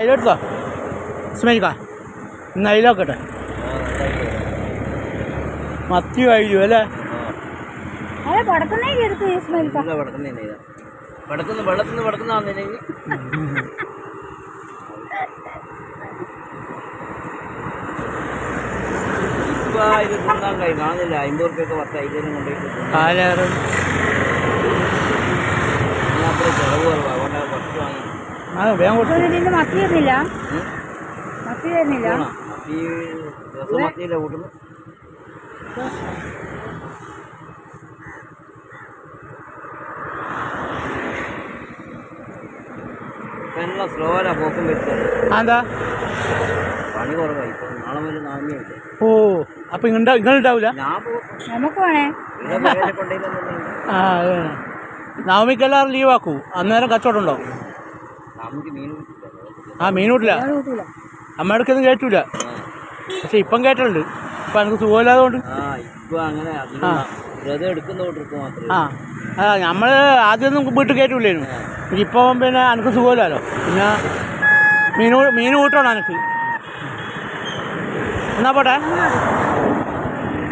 അതിലെടുത്തോ സ്മരിക്ക ഇന്ന് അതിലോക്കട്ടെ മത്തി കഴിഞ്ഞു അല്ലേ? അതെ പടക്കുന്നേ പത്ത് ഇസ്മായിൽക്ക പടക്കുന്ന മത്തി തരുന്നില്ല. മത്തി തരുന്നില്ല. മത്തിയില്ല കൂട്ടുന്നു എല്ലാം സ്ലോല പോക്കും വെച്ചത് അതെന്താ? പണി കുറവായി. ഇപ്പൊ നാളെ മുതൽ നാമിയായിട്ട് ഓ അപ്പൊ ഇങ്ങ ഇങ്ങളുണ്ടാവില്ല നമുക്ക് വേണേ. ആ അത് വേണം നവമിക്ക് എല്ലാവരും ലീവാക്കൂ അന്നേരം കച്ചവടം ഉണ്ടോ? നമുക്ക് മീൻ കിട്ടില്ല ആ മീൻ കൂട്ടില്ല അമ്മ കൂട്ടൂല അമ്മയുടെ കേട്ടില്ല പക്ഷെ ഇപ്പം കേട്ടിട്ടുണ്ട് ഇപ്പം എനിക്ക് സുഖമില്ലാതെ കൊണ്ട് ആ ഇപ്പൊ അങ്ങനെ അധികം വ്രതം എടുക്കുന്ന മാത്രമേ ആ. ആ നമ്മൾ ആദ്യമൊന്നും വീട്ടിൽ കയറ്റൂലായിരുന്നു ഇപ്പം പിന്നെ എനിക്ക് സുഖമില്ലല്ലോ. പിന്നെ മീൻ മീൻ കൂട്ടണം എനിക്ക് എന്നാ പോട്ടെ?